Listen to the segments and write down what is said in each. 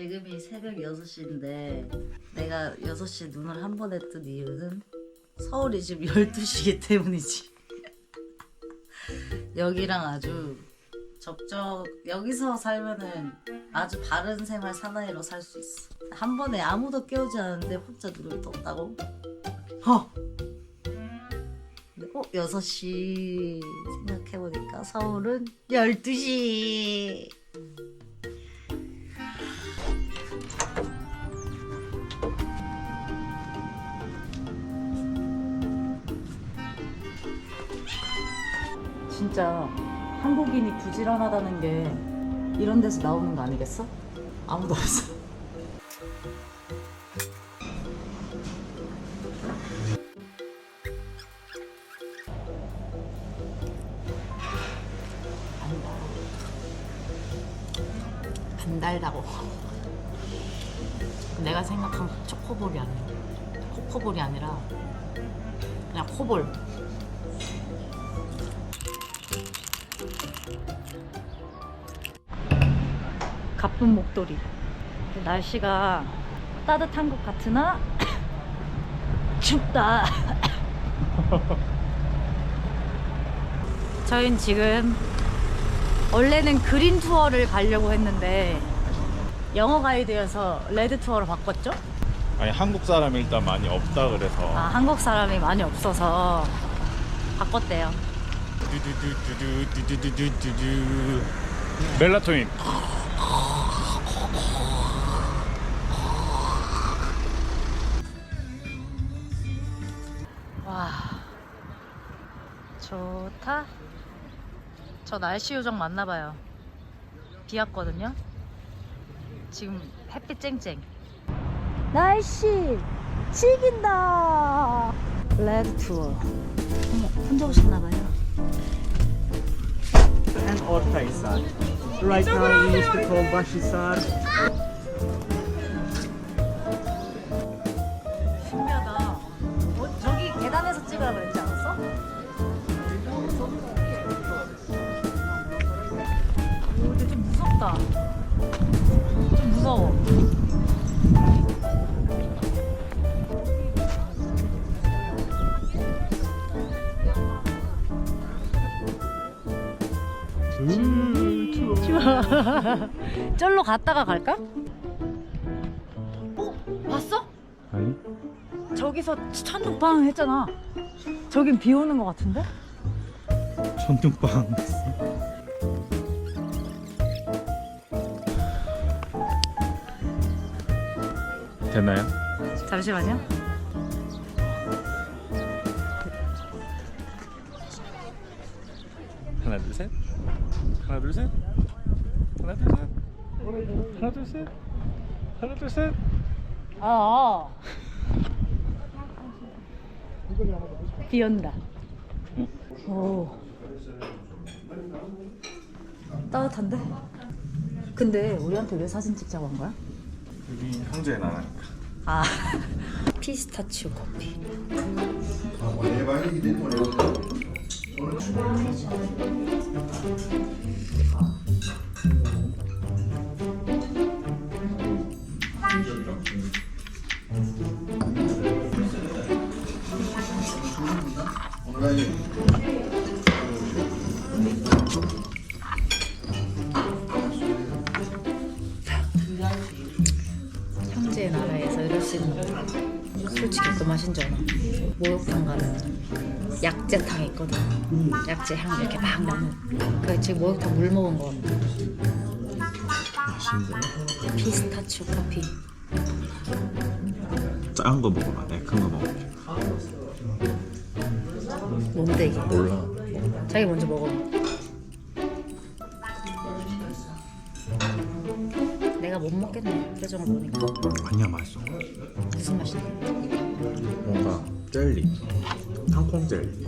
지금이 새벽 6시인데 내가 6시에 눈을 한 번 했던 이유는 서울이 지금 12시기 때문이지. 여기랑 아주 적적 여기서 살면은 아주 바른 생활 사나이로 살 수 있어. 한 번에 아무도 깨우지 않았는데 혼자 눈을 떴다고? 허! 어? 6시 생각해보니까 서울은 12시 진짜 한국인이 부지런하다는 게 이런 데서 나오는 거 아니겠어? 아무도 없어. 가쁜 목도리. 날씨가 따뜻한 것 같으나 춥다. 저희는 지금 원래는 그린 투어를 가려고 했는데 영어 가이드여서 레드 투어로 바꿨죠? 아니 한국 사람이 일단 많이 없다 그래서. 아 한국 사람이 많이 없어서 바꿨대요. 멜라토닌 좋다. 저 날씨 요정 맞나 봐요. 비 왔거든요. 지금 햇빛 쨍쨍. 날씨 죽인다. 레드 투어. 어머 혼자 오셨나 봐요. and Ortaisar. Right now we used to call Bashisar. 신기하다. 어, 저기 계단에서 찍으라 그랬지 않았어? 오, 근데 좀 무섭다. 좀 무서워. 좋아. 쩔로 갔다가 갈까? 어? 봤어? 아니 저기서 천둥빵 했잖아. 저긴 비 오는 것 같은데? 천둥빵 됐나요? 잠시만요. 하나 둘 셋 하나 둘 셋 하나 둘 셋 하나 둘 셋 하나 둘 셋 아. 비 온다. 오. 따뜻한데? 근데 우리한테 왜 사진 찍자고 한 거야? 우리 형제의 나라니까 아. 피스타치오 커피. 솔직히 어떤 맛인 줄 알아? 목욕탕 가면 약재탕 있거든. 약재 향 이렇게 막 나는. 그 지금 목욕탕 물 먹은 거 맛있는데? 피스타치오 커피. 작은 거 먹어봐. 내가 큰거 먹을게 뭔데 이게? 몰라. 자기 먼저 먹어 내 못 먹겠네. 표정을 보니까. 아니야 맛있어. 무슨 맛이야? 뭔가 젤리. 땅콩 젤리.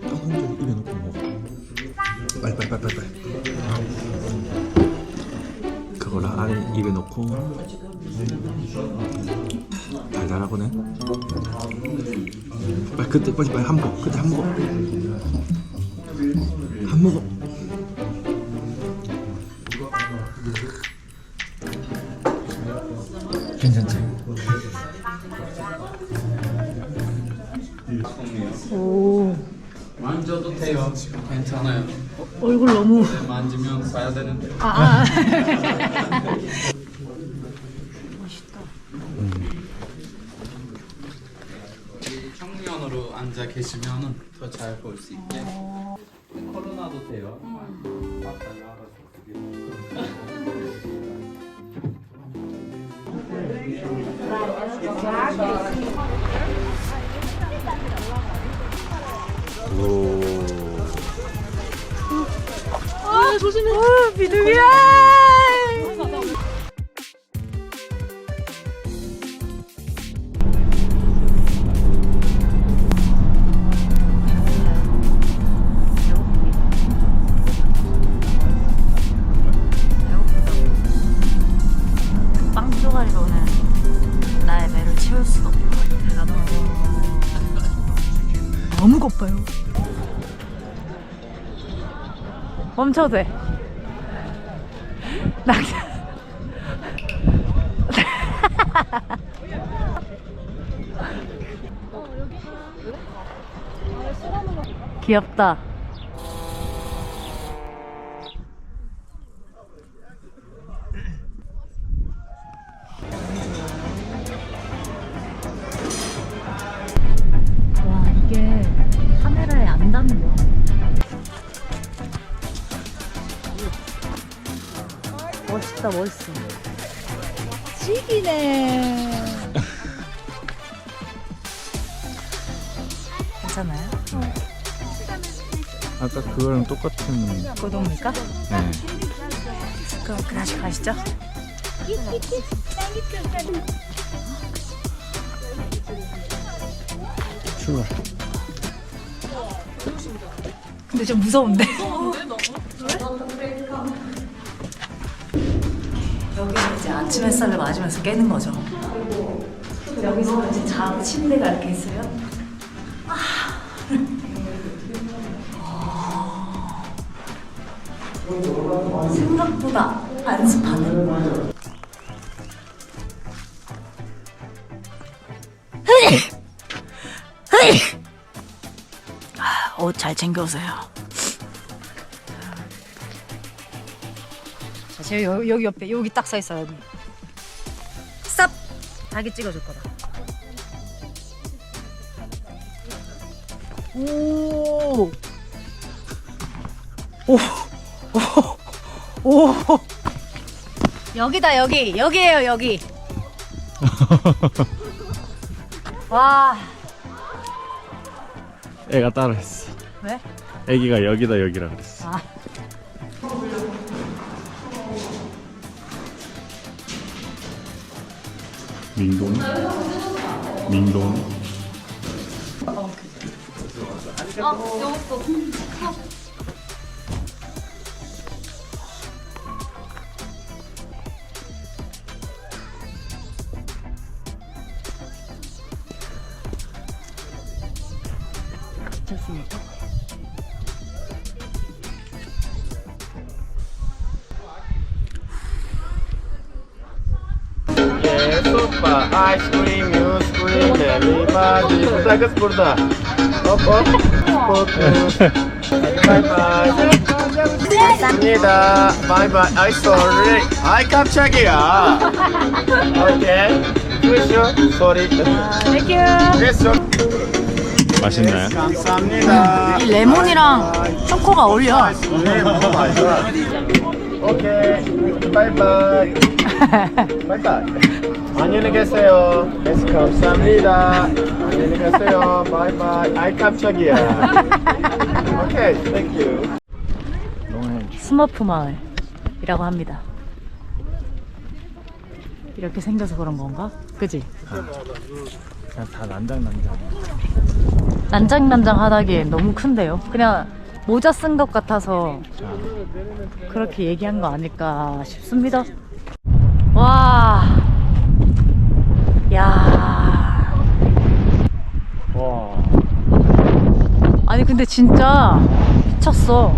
땅콩 젤리 입에 넣고 먹어. 빨리 빨리 빨리 빨리. 그거를 안에 입에 넣고. 달달하거든 빨리 그때 빨리 빨리 한 모금 그때 한 모금 한 모금 사야 되는데. 아, 아. 정면으로 앉아 계시면은 더 잘 볼 수 있게. 코로나도 돼요. 왔 다 나가서 그게. 빵 멈춰도 돼. 낚시. 귀엽다. 똑같은 고동입니까? 네. 그럼 그다시 가시죠. 출발 근데 좀 무서운데. 여기서 이제 아침 햇살을 맞으면서 깨는 거죠. 여기서 이제 자고 침대가 이렇게 있어요. 생각보다 안 습하네. 옷 잘 챙겨오세요. 자, 제가 여기, 여기 옆에 여기 딱 서 있어 여기. 스탑. 자기 찍어줄 거다. 오. 오. 오. 오. 여기다 여기 여기에요 여기. 와. 애가 따라했어 왜? 애기가 여기다 여기라 그랬어 아. 민동 민동 좋습니까? Everybody. Kız burada. Hop hop. Focus. Bye bye. 감사합니다. Bye bye. I sorry. I 깜짝이야. Okay. Please, sorry. 땡큐. Yes, sir. 맛있나요? 감사합니다. 이 레몬이랑 초코가 어울려. 네. 오케이. 바이바이. 바이바이. 안녕히 계세요. 네, 감사합니다. 안녕히 계세요. 바이바이. 아이 깜짝이야. 오케이, 땡큐. 스머프 마을이라고 합니다. 이렇게 생겨서 그런 건가? 그지? 그냥 다 난장난장 난장난장하다기엔 너무 큰데요. 그냥 모자 쓴 것 같아서 그렇게 얘기한 거 아닐까 싶습니다. 와, 야. 와. 아니 근데 진짜 미쳤어.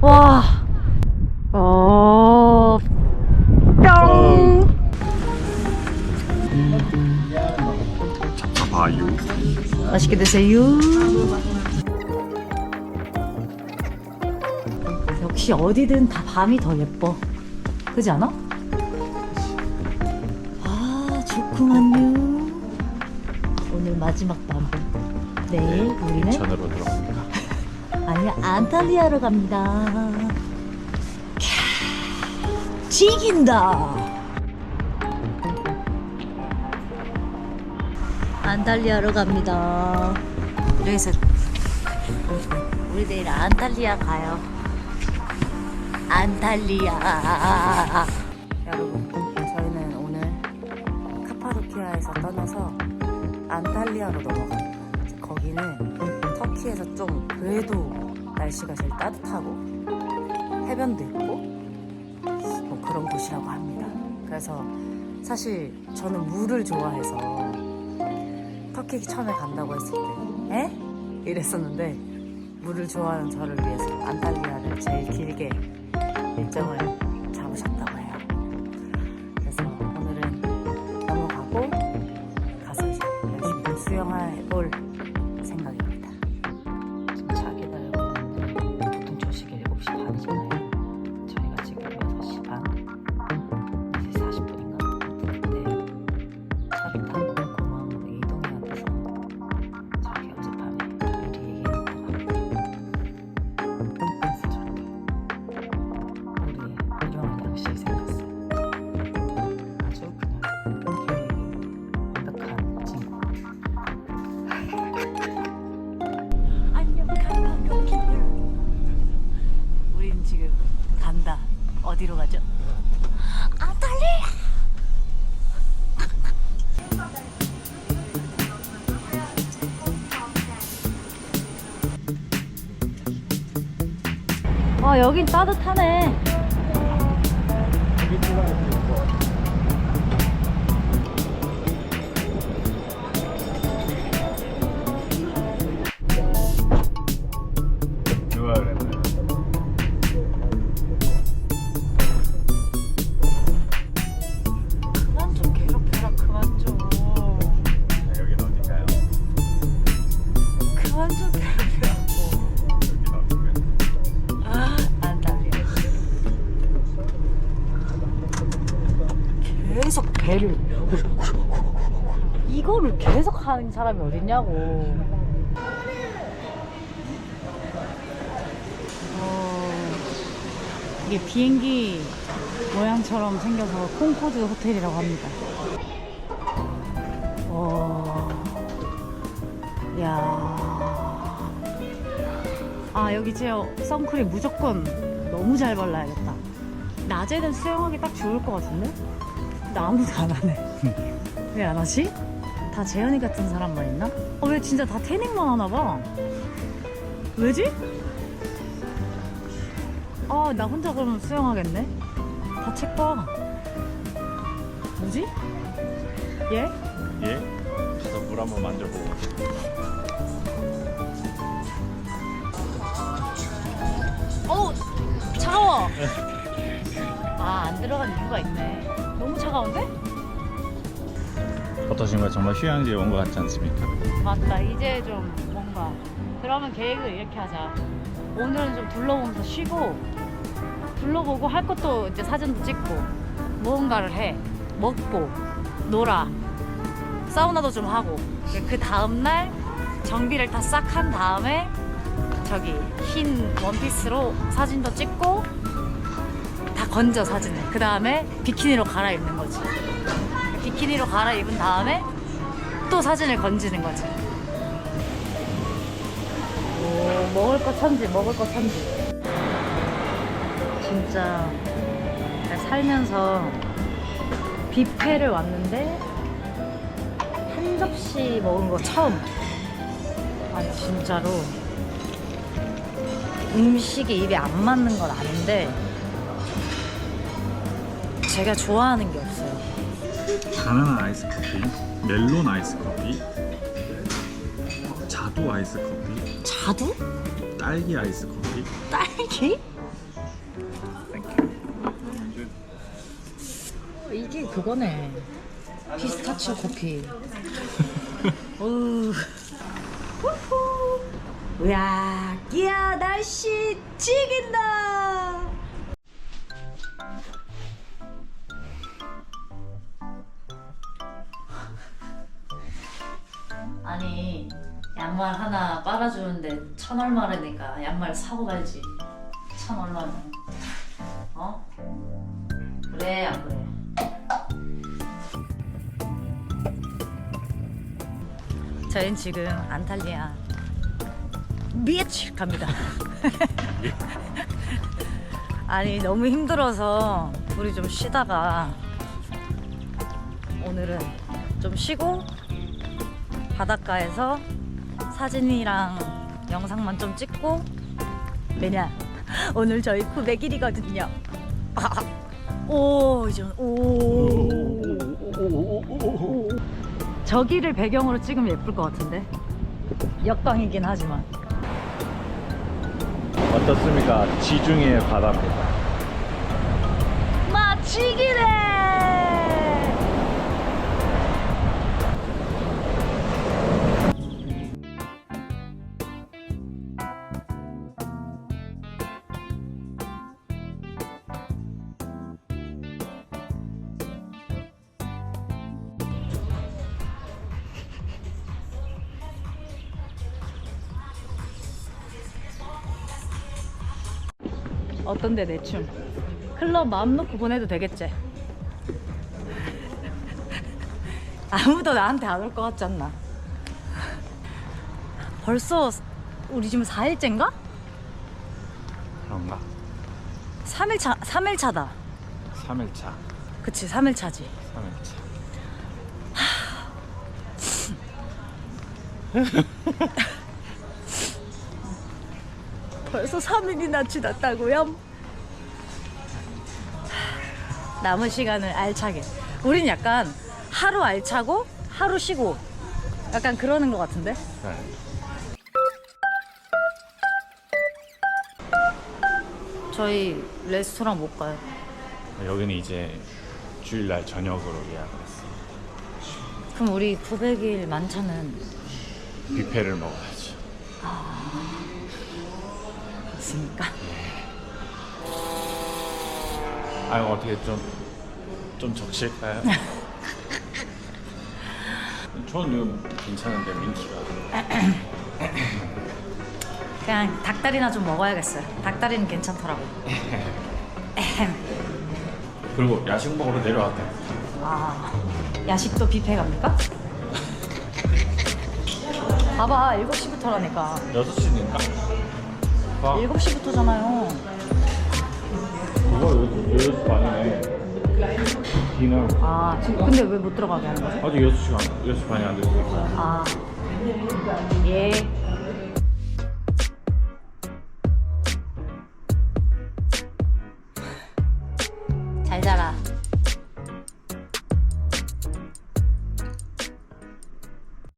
와. 어. 뿅. 잡아요. 맛있게 드세요. 역시 어디든 다 밤이 더 예뻐. 그지 않아? 아, 좋구만요. 오늘 마지막 밤. 내일 우리는 전으로 들어갑니다. 아니 안탈리아로 갑니다. 캬, 지긴다. 안탈리아로 갑니다. 여기서 우리 내일 안탈리아 가요. 안탈리아. 안탈리아로 넘어갑니다. 거기는 터키에서 좀 그래도 날씨가 제일 따뜻하고 해변도 있고 뭐 그런 곳이라고 합니다. 그래서 사실 저는 물을 좋아해서 터키 처음에 간다고 했을 때 에? 이랬었는데 물을 좋아하는 저를 위해서 안탈리아를 제일 길게 일정을 여긴 따뜻하네 계속 배를 이거를 계속 하는 사람이 어딨냐고 어, 이게 비행기 모양처럼 생겨서 콩코드 호텔이라고 합니다 어, 야. 아 여기 제 선크림 무조건 너무 잘 발라야겠다 낮에는 수영하기 딱 좋을 것 같은데? 근데 아무도 안 하네 왜 안 하지? 다 재현이 같은 사람만 있나? 어, 왜 진짜 다 태닝만 하나 봐 왜지? 아 나 혼자 그러면 수영하겠네 다 책 봐 뭐지? 얘? 예? 가서 물 한번 만져보고. 어우 차가워 아 안 들어간 이유가 있네 너무 차가운데? 어떠신가요? 정말 휴양지에 온 것 같지 않습니까? 맞다 이제 좀 뭔가 그러면 계획을 이렇게 하자 오늘은 좀 둘러보면서 쉬고 둘러보고 할 것도 이제 사진도 찍고 무언가를 해 먹고 놀아 사우나도 좀 하고 그 다음날 정비를 다 싹 한 다음에 저기 흰 원피스로 사진도 찍고 다 건져 사진을. 그 다음에 비키니로 갈아입는 거지. 비키니로 갈아입은 다음에 또 사진을 건지는 거지. 오, 먹을 거 천지 먹을 거 천지. 진짜 살면서 뷔페를 왔는데 한 접시 먹은 거 처음. 아니 진짜로. 음식이 입에 안 맞는 건 아닌데 제가 좋아하는 게 없어요 바나나 아이스 커피, 멜론 아이스 커피, 자두 아이스 커피, 자두? 딸기 아이스 커피. 딸기? 이게 그거네 피스타치오 커피 우. 우후. 으야, 끼야 날씨 지긴다. 양말 하나 빨아주는데 천 얼마라니까 양말 사고 가야지. 천 얼마면. 어? 그래 안 그래? 저희는 지금 안탈리아 비치 갑니다. 아니 너무 힘들어서 우리 좀 쉬다가 오늘은 좀 쉬고 바닷가에서 사진이랑 영상만 좀 찍고 왜냐? 오늘 저희 900일이거든요. 오 이제 오. 저기를 배경으로 찍으면 예쁠 것 같은데? 역광이긴 하지만. 어떻습니까? 지중해 바다입니다. 마치기네 어떤데 내 춤? 클럽 마음 놓고 보내도 되겠지? 아무도 나한테 안 올 것 같지 않나? 벌써 우리 지금 4일째인가? 그런가? 3일차, 3일차다. 3일차. 그치, 3일차지. 3일차. 벌써 3일이나 지났다고요? 남은 시간을 알차게. 우린 약간 하루 알차고 하루 쉬고 약간 그러는 것 같은데? 네. 저희 레스토랑 못 가요. 여기는 이제 주일날 저녁으로 예약을 했어요. 그럼 우리 900일 만찬은 뷔페를 먹어야죠. 있습니까? 아 어떻게 좀 좀 적실까요? 저는 괜찮은데 민트가 그냥 닭다리나 좀 먹어야겠어요. 닭다리는 괜찮더라고. 그리고 야식 먹으러 내려왔대. 아, 야식도 뷔페 갑니까? 봐봐, 7시부터라니까. 6시니까. 봐. 7시부터잖아요. 그거 6시 반이네. 디너. 아, 지금 근데 왜 못 들어가게 하는 거지? 아직 6시간, 6시 반이 안 됐으니까. 아, 예.